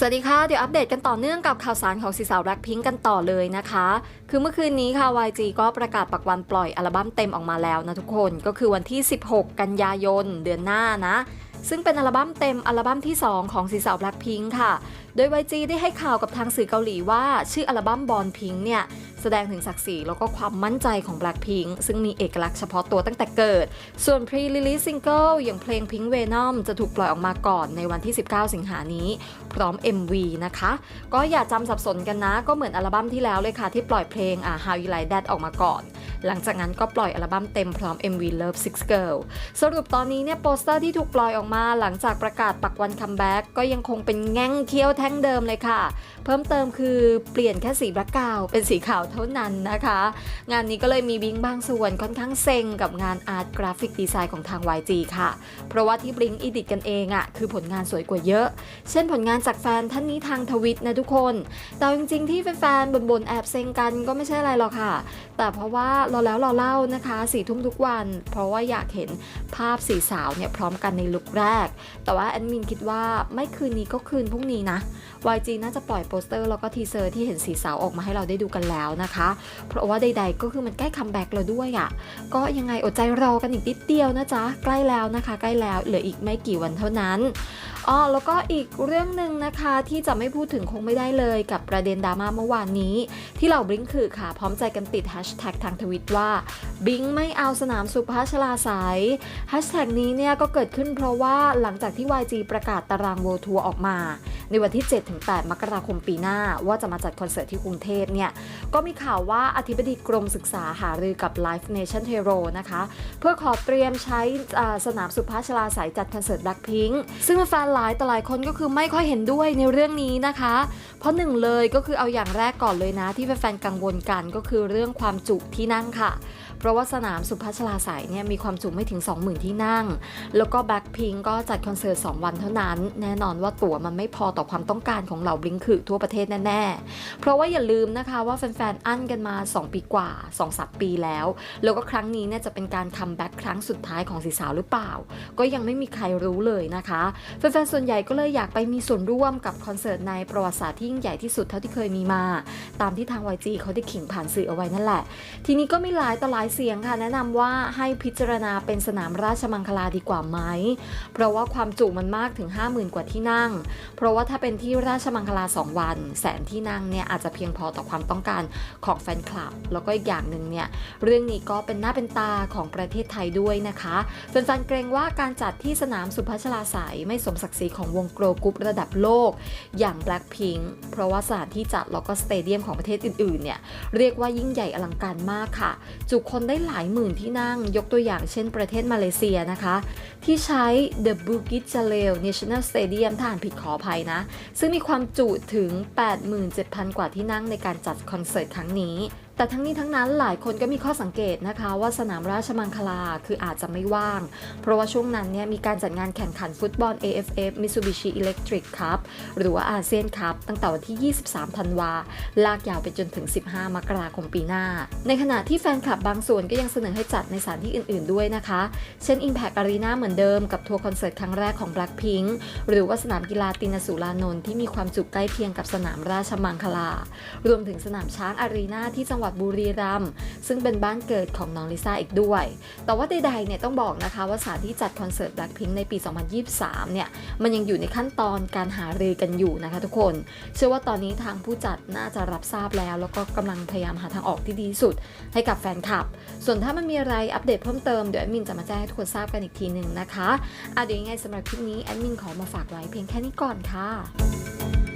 สวัสดีค่ะ เดี๋ยวอัปเดตกันต่อเนื่องกับข่าวสารของสีสาวแบล็คพิงกันต่อเลยนะคะ คือเมื่อคืนนี้ค่ะ YG ก็ประกาศปักวันปล่อยอัลบั้มเต็มออกมาแล้วนะทุกคน ก็คือวันที่ 16 กันยายนเดือนหน้านะ ซึ่งเป็นอัลบั้มเต็มอัลบั้มที่ 2 ของสีสาวแบล็คพิงค์ค่ะ โดย YG ได้ให้ข่าวกับทางสื่อเกาหลีว่า ชื่ออัลบั้มบอลพิงค์เนี่ย แสดงถึงศักดิ์ศรีแล้วก็ความมั่นใจของ Blackpink ซึ่งมีเอกลักษณ์เฉพาะตัวตั้งแต่เกิด ส่วน pre-release single อย่างเพลง Pink Venom จะถูกปล่อยออกมาก่อนในวันที่ 19 สิงหานี้ พร้อม MV นะคะ ก็อย่าจำสับสนกันนะ ก็เหมือนอัลบั้มที่แล้วเลยค่ะที่ปล่อยเพลงอ่า How You Like That ออกมาก่อน หลังจากนั้นก็ปล่อยอัลบั้มเต็มพร้อม MV Love Six Girl สรุปตอนนี้เนี่ยโปสเตอร์ที่ถูกปล่อยออกมาหลังจากประกาศปักวันคัมแบ็กก็ยังคงเป็นแง่งเคี้ยวแท่งเดิมเลยค่ะ เพิ่มเติมคือเปลี่ยนแค่สีแบล็กกราวเป็นสีขาวเท่านั้นนะคะ งานนี้ก็เลยมีบิงบางส่วนค่อนข้างเซ็งกับงานอาร์ตกราฟิกดีไซน์ของทาง YG ค่ะ เพราะว่าที่บลิงอีดิตกันเองอะ่ะคือผลงานสวยกว่าเยอะ เช่นผลงานจากแฟนท่านนี้ทางทวิตนะทุกคน แต่จริงๆที่แฟนๆบ่นๆแอบเซ็งกันก็ไม่ใช่อะไรหรอกค่ะ แต่เพราะว่ารอแล้วรอเล่านะคะสี่ทุ่มทุกวัน เพราะว่าอยากเห็นภาพสีสาวเนี่ยพร้อมกันในลุคแรก แต่ว่าแอดมินคิดว่าไม่คืนนี้ก็คืนพรุ่งนี้นะ YG น่าจะปล่อยโปสเตอร์แล้วก็ทีเซอร์ที่เห็นสีสาวออกมาให้เราได้ดูกันแล้วนะคะ เพราะว่าใดๆก็คือมันใกล้คัมแบ็กแล้วด้วยอะ่ะ ก็ยังไงอดใจรอกันอีกนิดเดียวนะจ๊ะ ใกล้แล้วนะคะ ใกล้แล้วเหลืออีกไม่กี่วันเท่านั้น อ๋อแล้วก็อีกเรื่องหนึ่งนะคะที่จะไม่พูดถึงคงไม่ได้เลยกับประเด็นดราม่าเมื่อวานนี้ ที่เหล่าบลิงคือค่ะ พร้อมใจกันติดแฮชแท็กทางทวิตว่าบิงไม่เอาสนามสุภาชลาสายแฮชแท็กนี้เนี่ยก็เกิดขึ้นเพราะว่าหลังจากที่ YG ประกาศตารางโวทัวร์ออกมา ในวันที่ 7-8 มกราคมปีหน้า ว่าจะมาจัดคอนเสิร์ตที่กรุงเทพเนี่ยก็มีข่าวว่าอธิบดีกรมศึกษาหารือกับ Live Nation t e r o นะคะเพื่อขอเตรียมใช้สนามสุภาชลาสายจัดคอนเสิร์ต Blackpink ซึ่งแฟนลายต่หลายคนก็คือไม่ค่อยเห็นด้วยในเรื่องนี้นะคะ เพราะหนึ่งเลยก็คือเอาอย่างแรกก่อนเลยนะที่แฟนๆกังวลกันก็คือเรื่องความจุที่นั่งค่ะ เพราะว่าสนามสุพัชลาสายเนี่ยมีความจุไม่ถึง 20,000 ที่นั่ง แล้วก็แบ็คพิงก็จัดคอนเสิร์ต 2 วันเท่านั้น แน่นอนว่าตั๋วมันไม่พอต่อความต้องการของเหล่าบลิงคือทั่วประเทศแน่ ๆ เพราะว่าอย่าลืมนะคะว่าแฟนๆ อั้นกันมา 2 ปีกว่า2-3ปีแล้ว แล้วก็ครั้งนี้เนี่ยจะเป็นการคัมแบ็คครั้งสุดท้ายของสีสาวหรือเปล่า ก็ยังไม่มีใครรู้เลยนะคะแฟนๆ ส่วนใหญ่ก็เลยอยากไปมีส่วนร่วมกับคอนเสิร์ตในประวัติศาสตร์ที่ยิ่งใหญ่ที่สุดเท่าที่เคยมีมา ตามที่ทาง YG เขาได้ขิงผ่านสื่อเอาไว้นั่นแหละ ทีนี้ก็มีหลายต่อหลายเสียงค่ะแนะนำว่าให้พิจารณาเป็นสนามราชมังคลาดีกว่าไหม เพราะว่าความจุมันมากถึง 50,000 กว่าที่นั่ง เพราะว่าถ้าเป็นที่ราชมังคลา 2 วัน แสนที่นั่งเนี่ยอาจจะเพียงพอต่อความต้องการของแฟนคลับ แล้วก็อีกอย่างหนึ่งเนี่ยเรื่องนี้ก็เป็นหน้าเป็นตาของประเทศไทยด้วยนะคะแฟนๆเกรงว่าการจัดที่สนามสุพัชลาสายไม่สมศักดิ์ศรีของวงโกลกรุ๊ประดับโลก อย่าง Blackpink เพราะว่าสถานที่จัดแล้วก็สเตเดียมของประเทศอื่นๆเนี่ยเรียกว่ายิ่งใหญ่อลังการมากค่ะจุคนได้หลายหมื่นที่นั่ง ยกตัวอย่างเช่นประเทศมาเลเซียนะคะ ที่ใช้ The Bukit Jalil National Stadium ถ้าอ่านผิดขออภัยนะ ซึ่งมีความจุถึง 87,000 กว่าที่นั่งในการจัดคอนเสิร์ตครั้งนี้ แต่ทั้งนี้ทั้งนั้นหลายคนก็มีข้อสังเกตนะคะว่าสนามราชมังคลาคืออาจจะไม่ว่าง เพราะว่าช่วงนั้นเนี่ยมีการจัดงานแข่งขันฟุตบอล AFF Mitsubishi Electric Cup หรือว่าอาเซียนคัพตั้งแต่วันที่ 23 ธันวา ลากยาวไปจนถึง 15 มกราคมปีหน้า ในขณะที่แฟนคลับบางส่วนก็ยังเสนอให้จัดในสถานที่อื่นๆด้วยนะคะ เช่น Impact Arena เหมือนเดิมกับทัวร์คอนเสิร์ตครั้งแรกของ Blackpink หรือว่าสนามกีฬาตินสุรานนท์ที่มีความจุใกล้เคียงกับสนามราชมังคลารวมถึงสนามช้างอารีนาที่จังหวัดบุรีรัมย์ซึ่งเป็นบ้านเกิดของน้องลิซ่าอีกด้วย แต่ว่าใดๆเนี่ยต้องบอกนะคะว่าสถานที่จัดคอนเสิร์ต Blackpink ในปี 2023 เนี่ยมันยังอยู่ในขั้นตอนการหารือกันอยู่นะคะทุกคน เชื่อว่าตอนนี้ทางผู้จัดน่าจะรับทราบแล้ว แล้วก็กำลังพยายามหาทางออกที่ดีสุด ให้กับแฟนคลับ ส่วนถ้ามันมีอะไรอัปเดตเพิ่มเติมเดี๋ยวแอดมินจะมาแจ้งให้ทุกคนทราบกันอีกทีหนึ่งนะคะอะเดี๋ยวยังไงสำหรับคลิปนี้แอดมินขอมาฝากไว้เพียงแค่นี้ก่อนค่ะ